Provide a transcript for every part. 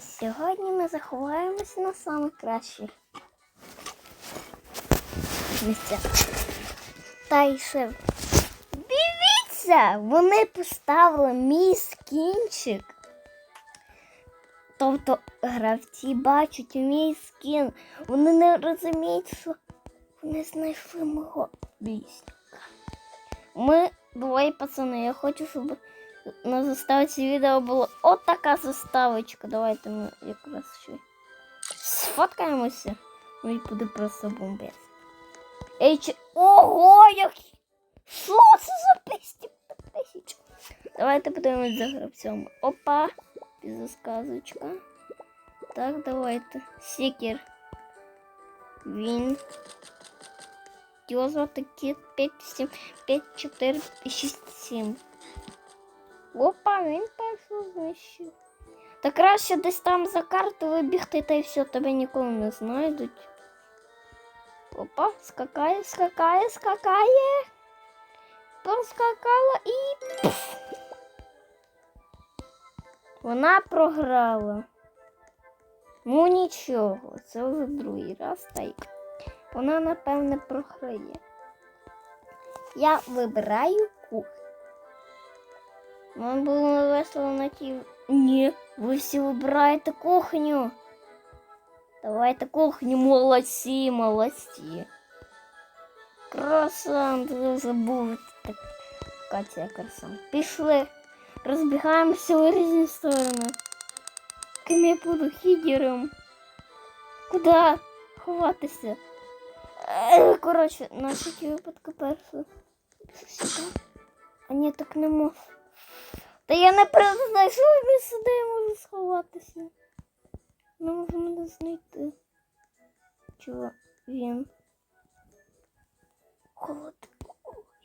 Сьогодні ми заховаємося на самих кращих. Та й ще дивіться, вони поставили мій скінчик. Тобто гравці бачать мій скін. Вони не розуміють, що вони знайшли мого бісника. Ми двоє пацани. Я хочу, щоб на заставці відео було от така заставочка. Давайте ми якраз ще сфоткаємося. Ну і буде просто бомбез. Ей, чи... Ого, як... Що це за песті тисяча? Давайте подивимось за гравцем. Опа, підсказочка. Так, давайте. Сікер. Він. Його звати Кіт 5, 7, 5, 4, 6, 7. Опа, він першого знищив. Та краще десь там за карту вибігти, та й все, тебе ніколи не знайдуть. Опа, скакає, скакає, скакає. Поскакала і. пф. Вона програла. Ну нічого, це вже другий раз та й вона, напевне, програє. Я вибираю. Вам було весело на ті. Ні, ви всі вибираєте кухню. Давайте кухню, молодці, молодці. Красан, ти забув. Так, Катя красан. Пішли. Розбігаємося у різні сторони. Ким я буду хідером? Куди ховатися? Е, Коротше, на всякий випадку перше. Сюди. А ні, так не можу. Та я не знайшов місце, де я можу сховатися. Не можу мене знайти. Чого він? Холод.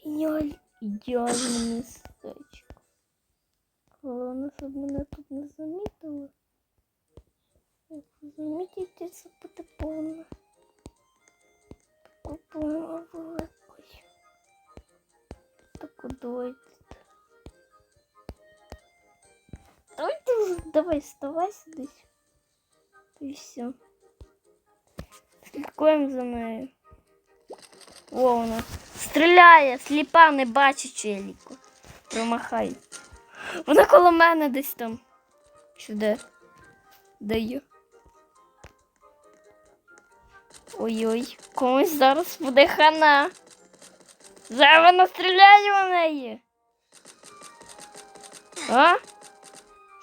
Ідеаль... Ідеальне містечко. Головне, щоб мене тут не замітили. Як замітите, це буде повно. Купуємо великою. Так давайте. Давай вставай сюди. І все. Слідкуємо за нею. О, вона стріляє, сліпа, не бачить челіку. Промахай. Вона коло мене десь там. Де є? Ой-ой, комусь зараз буде хана. Зараз вона стріляє в неї. А?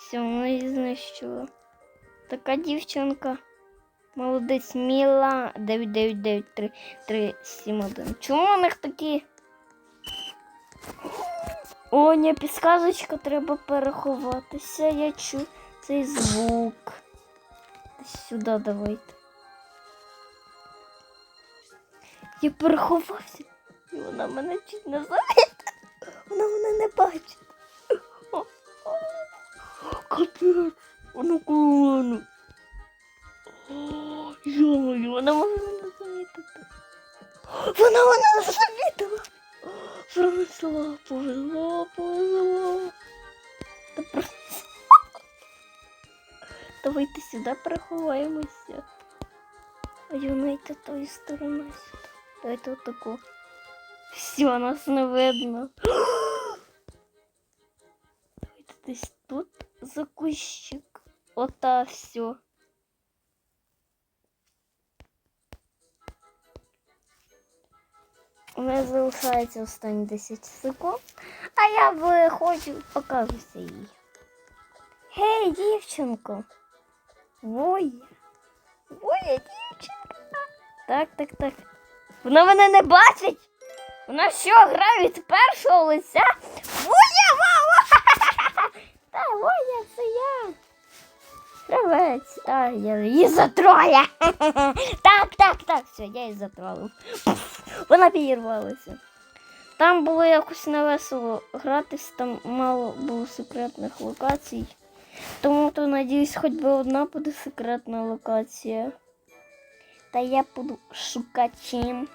Все, вона її знищила. Така дівчинка. Молодець Міла 9993371. Чому у них такі? О, ні, підсказочка, треба переховатися. Я чую цей звук. Сюди давайте. Я переховався. І вона мене чуть не замітила. Вона мене не бачить. О, Капець. Вона коло мене. О, Йо-моє, вона може мене замітити. Вона мене замітила. Пронесла, повезло, повезло. Та просто... Давайте сюди переховаємося. А юнайте тої сторони сюди. Давайте отаку. Все, нас не видно. Давайте десь тут за кущик. Ота все. У мене залишається останні 10 секунд, а я виходжу, покажуся їй. Гей, дівчинко! Воє! Воє, дівчинка! Так, так, так. Вона мене не бачить! Вона що, грає від першого лиця? Воя, вау! Та, Воя, це я! Привець, та, я її затроля! Так, так, так, все, я її затролив. Вона підірвалася. Там було якось невесело гратись, там мало було секретних локацій. Тому то, надіюсь, хоч би одна буде секретна локація. Та я буду шукачем.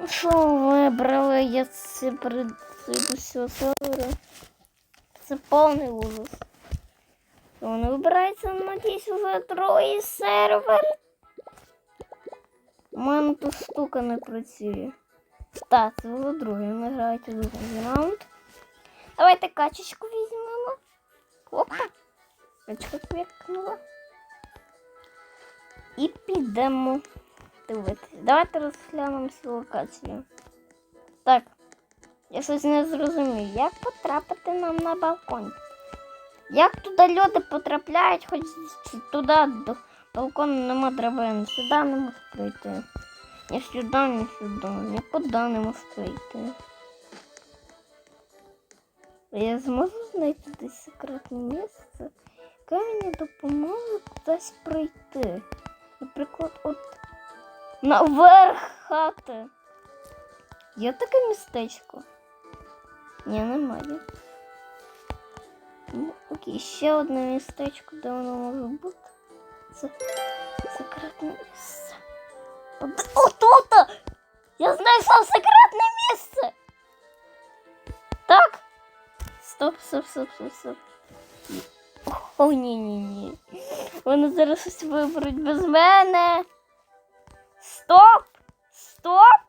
Ну що вибрали? Я це прийду з цього сервера. Це повний ужас. Вони вибираються, надіюсь, вже другий сервер. У мене тут штука не працює. Так, це вже другий. Не граєте другий раунд. Давайте качечку візьмемо. Опа. Качка квікнула. І підемо дивитися. Давайте розглянемо локацію. Так. Я щось не зрозумів. Як потрапити нам на балкон? Як туди люди потрапляють, хоч туди до балкону нема драбини. Сюди не можу прийти. Ні сюди, ні сюди. Нікуди не можу прийти. Я зможу знайти десь секретне місце, яке мені допоможе кудись прийти. Наприклад, от наверх хати. Є таке містечко? Ні, немає. Ну, окей, ще одне містечко, де воно може бути. Це секретне місце. От, отут! Я знайшов секретне місце! Так? Стоп, стоп, стоп, стоп, стоп. О, ні, ні, ні. Вони зараз щось виберуть без мене. Стоп! Стоп!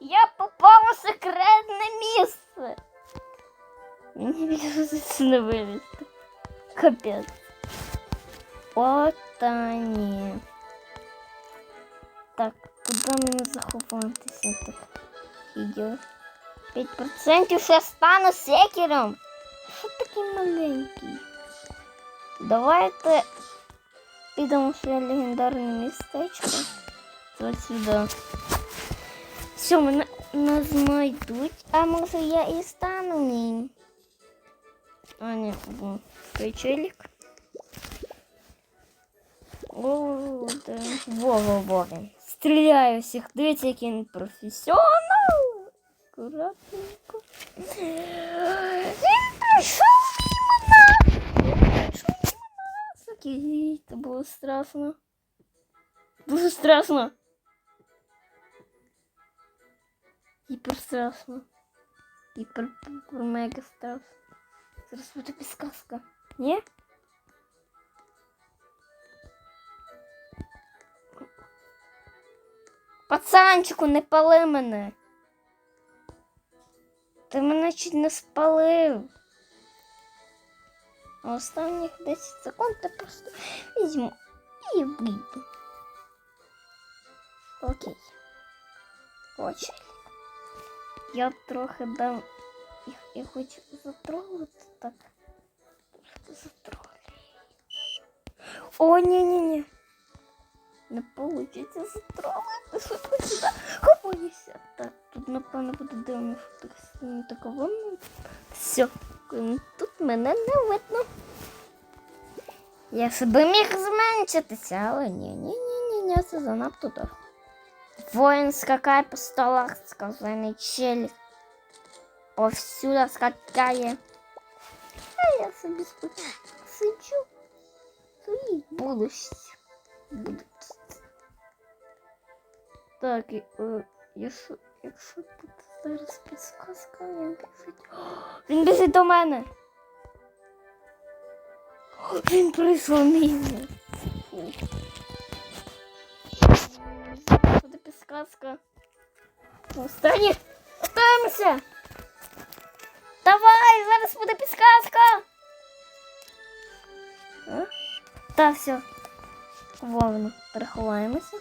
Я попав у секретне місце. Мені більше це не вилізти. Капець. Ота ні. Так, куди мені заховатися так? Відео. 5% що я стану секером. Що такий маленький? Давайте підемо в своє легендарне містечко. Це от сюди. Все, мене не знайдуть, а може я і стану ним. А, ні, во, той челік. О, да. Во, во, во. він. Стріляю всіх. Дивіться, який він професіонал. Аккуратненько. Він прийшов мимо нас. Він прийшов мимо нас. Окей, це було страшно. Дуже страшно. Гіпер страшно. Гіпер, гіпер мега страшно. Зараз буде підсказка. Ні? Пацанчику, не пали мене. Ти мене чуть не спалив. А останніх 10 секунд я просто візьму і вийду. Окей. Очі. Я трохи дам їх я хочу затролити так. Затролюю. О, ні-ні-ні. Не получиться затролити. Швидко сюди. Хопаюся. Так, тут, напевно, буде дивно, що так таковому. Все. Тут мене не видно. Я себе міг зменшитися, але ні, ні, ні, ні, ні, це занадто дорого. Воїн скакає по столах, сказаний челік. Повсюди скакає. А я собі сиджу. в своїй будущі. Буду. Так, е, якщо, якщо тут зараз підсказка, він біжить. Він біжить до мене. Він прийшов. Фу. Буде підсказка. Останні. Готуємося. Давай, зараз буде підсказка. Та все. Вовно, переховаємося.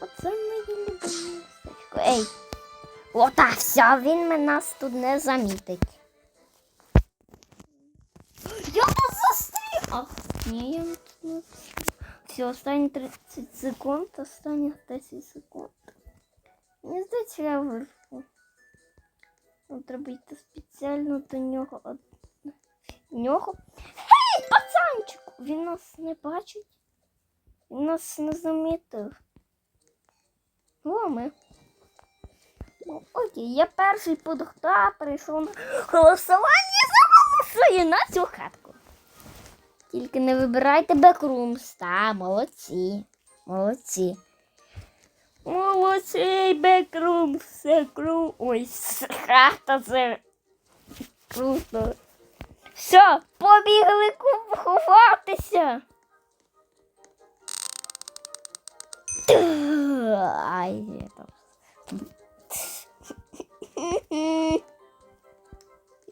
Оце моє любиме містечко. Ей. Ота, все, він мене нас тут не замітить. Я тут застряг. Ні, я тут не. Все, останні 30 секунд, останніх 10 секунд. Мені здається, я вирву. Нам йти спеціально до нього. Нього. Гей, пацанчику! Він нас не бачить. Він нас не замітив. Ну, ми. Ну, окей, я перший хто прийшов на голосування заголосує на цю хатку. Тільки не вибирайте бекрумс. Та, молодці. Молодці. Молодці, бекрум, все кру. Ой, хата це круто. Все, побігли ховатися. Ай, я там.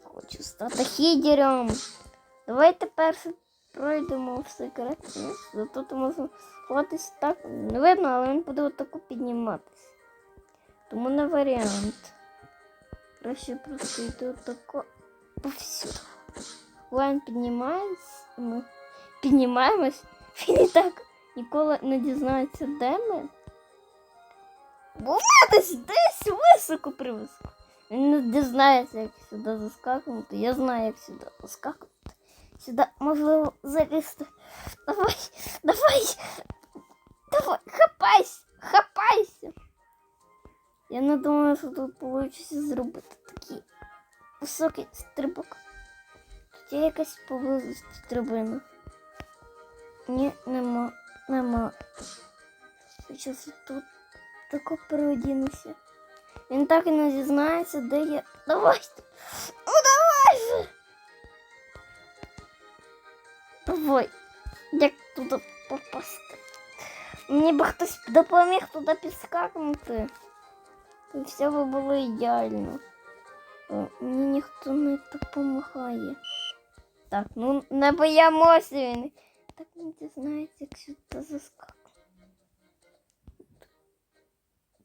Хочу стати хідером. Давайте перше пройдемо в секрет. Зато тут можна сховатися так. Не видно, але він буде отако підніматися. Тому не варіант. Краще просто йти отако повсюду. Коли піднімається, ми піднімаємось, він і так ніколи не дізнається, де ми. Бо десь високо привисоко. Він не дізнається, як сюди заскакувати. Я знаю, як сюди заскакувати. Сюди можливо залізти. Давай, давай, давай, хапайся, хапайся. Я не думаю, що тут вийде зробити такий високий стрибок. Тут є якась поблизості стрибина. Ні, нема, нема. Зараз тут тако переодінуся. Він так і не зізнається, де я. Давай! Ну давай же! Давай! Як туди попасти? Мені би хтось допоміг туди підскакнути. І все би було ідеально. О, Мені ніхто не допомагає. Так, ну не боямося він. Так не дізнається, як сюди заскакати.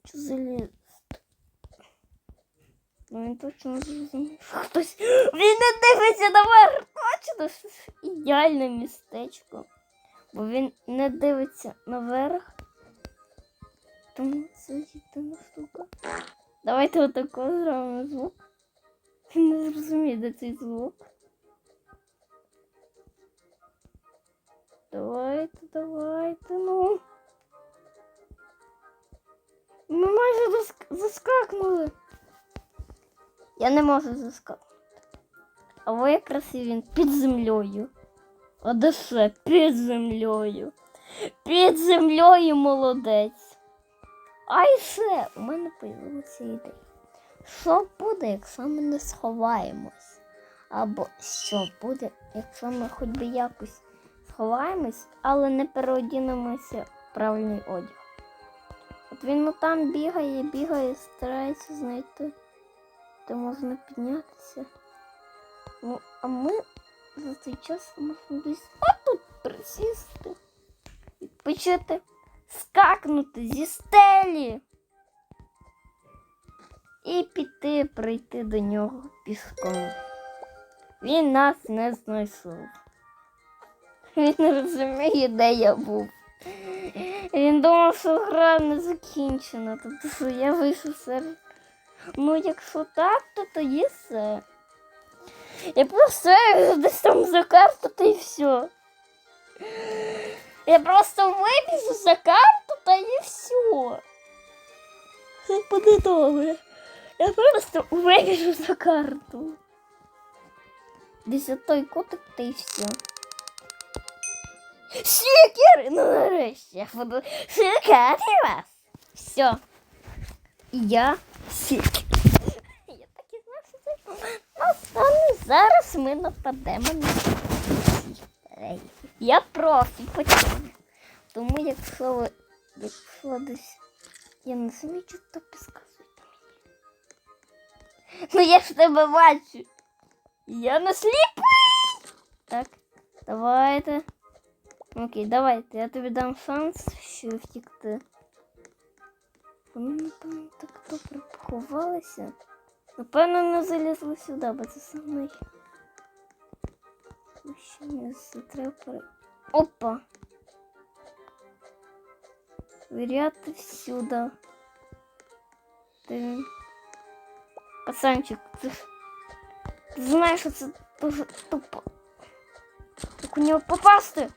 Що заліз? Ну він точно зрозумів. Хтось. Він не дивиться наверх. Ж ідеальне містечко. Бо він не дивиться наверх. Тому це єдина штука. Давайте отако зробимо звук. Він не зрозуміє, де цей звук. Давайте, давайте, ну. Ми майже заск... заскакнули. Я не можу заскакнути. А ви якраз він під землею. Де? Під землею. Під землею молодець. А і ще у мене появилася ідея. Що буде, якщо ми не сховаємось? Або що буде, якщо ми хоч би якось сховаємось, але не переодінемося в правильний одяг? От він ну, там бігає, бігає, старається знайти, де можна піднятися. Ну, а ми за цей час можемо десь отут присісти, відпочити, скакнути зі стелі і піти прийти до нього пішком. Він нас не знайшов. Він не розуміє, де я був. Він думав, що гра не закінчена, тобто що я вийшов серед. Ну, якщо так, то тоді все. Я просто десь там за карту та і все. Я просто вибіжу за карту та і все. Це буде добре. Я просто вибіжу за карту. Десь за той котик та і все. Сікер! Ну нарешті я буду шукати вас. Все. Я сікер. Зараз ми нападемо на всіх. Я профі потім. Тому якщо ви якщо десь я не замічу, то підказуйте мені. Ну я ж тебе бачу. Я не сліпий. Так, давайте. Окей, давайте, я тобі дам шанс ще втікти. Вони, напевно, так добре поховалися. Напевно, не залізли сюди, бо це саме. Ще місце треба пере... Опа! Віряти всюди. Ти... Пацанчик, ти, ж- ти знаєш, що це дуже тупо. Як у нього попасти?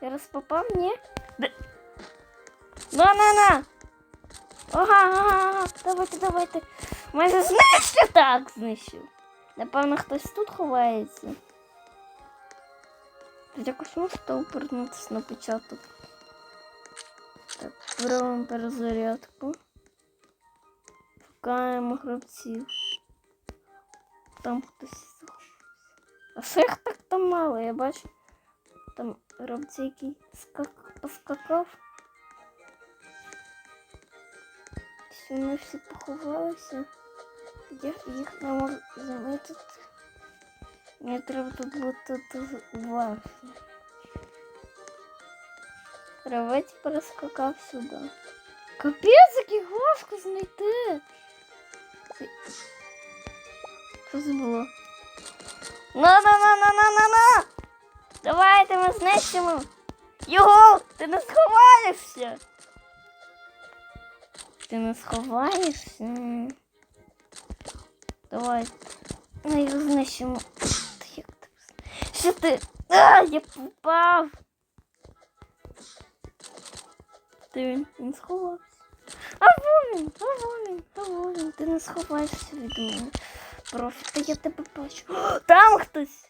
Я раз попав, ні? Де? На, на, на! Ага, ага, давайте, давайте. Майже знищив так знищив. Напевно, хтось тут ховається. Якось можете повернутися на початок. Так, робимо перезарядку. Шукаємо гравців. Там хтось заховався. А що їх так там мало? Я бачу. Там гравці який скак... поскакав. Всі Вони всі поховалися. Я їх не можу замітити. Мені треба тут бути дуже уважно. Гравець перескакав сюди. Капець, який важко знайти. Що це було? На-на-на-на-на-на-на! Давайте ми знищимо! Його! Ти не сховаєшся! Ти не сховаєшся? Давай. Ми його знищимо. Що ти? А, я попав! Ти він, він сховався. А вовін, а вовін, а во він. Ти не сховаєшся від мене. Профі, я тебе бачу. Там хтось.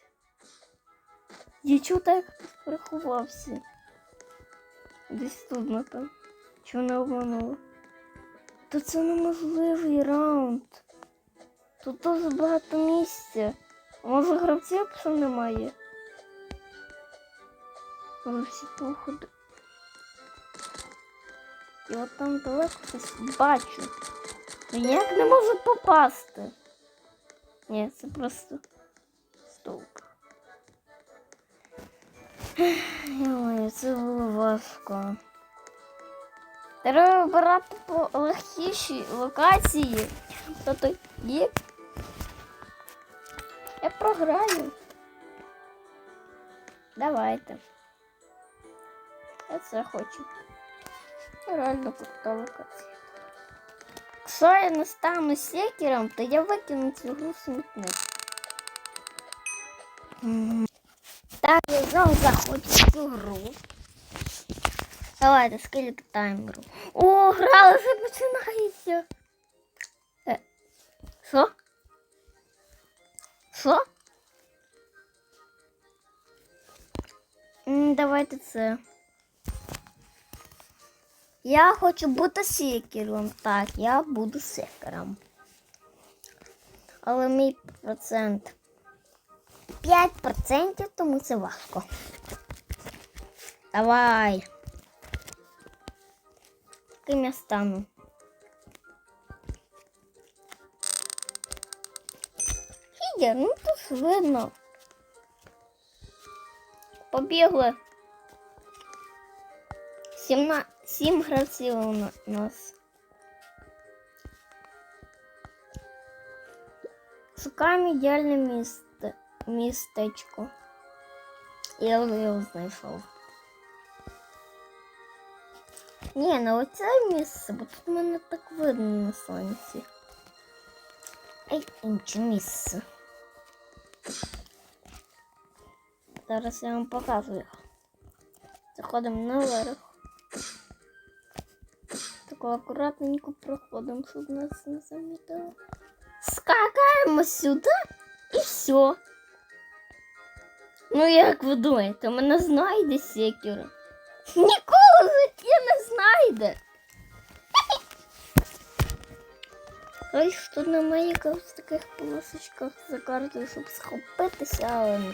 Я чув так, переховався. Десь тут, напевно. Чого не обманула? Та це неможливий раунд. Тут дуже багато місця. А може гравців ще немає? Може всі походи. І от там далеко щось бачу. Ну, Ніяк не можу попасти. Ні, це просто стовп. Ой, це було важко. Треба вибирати по легкіші локації. То тоді я програю. Давайте. Я це хочу. Реально крута локація. Якщо я не стану секером, то я викину цю гру в смітник. М. Так, я знову заходжу в цю гру. Давайте, скільки таймеру. О, гра вже починається. Е, Що? Що? Давайте це. Я хочу бути секером. Так, я буду секером. Але мій процент 5%, тому це важко. Давай. Ким я стану? Фідер, ну тут видно. Побігли. Сімна... Сім гравців у нас. Шукаємо ідеальне місце. містечко. Я вже його знайшов. Ні, ну оце місце, бо тут мене так видно на сонці. Ай, інше місце. Зараз я вам покажу їх. Заходимо наверх. Тако акуратненько проходимо, щоб нас не замітили. Скакаємо сюди і все. Ну, як ви думаєте, мене знайде секіра? Ніколи в житті Знайде. Ой, що немає якихось таких полосочках за картою, щоб схопитися, але не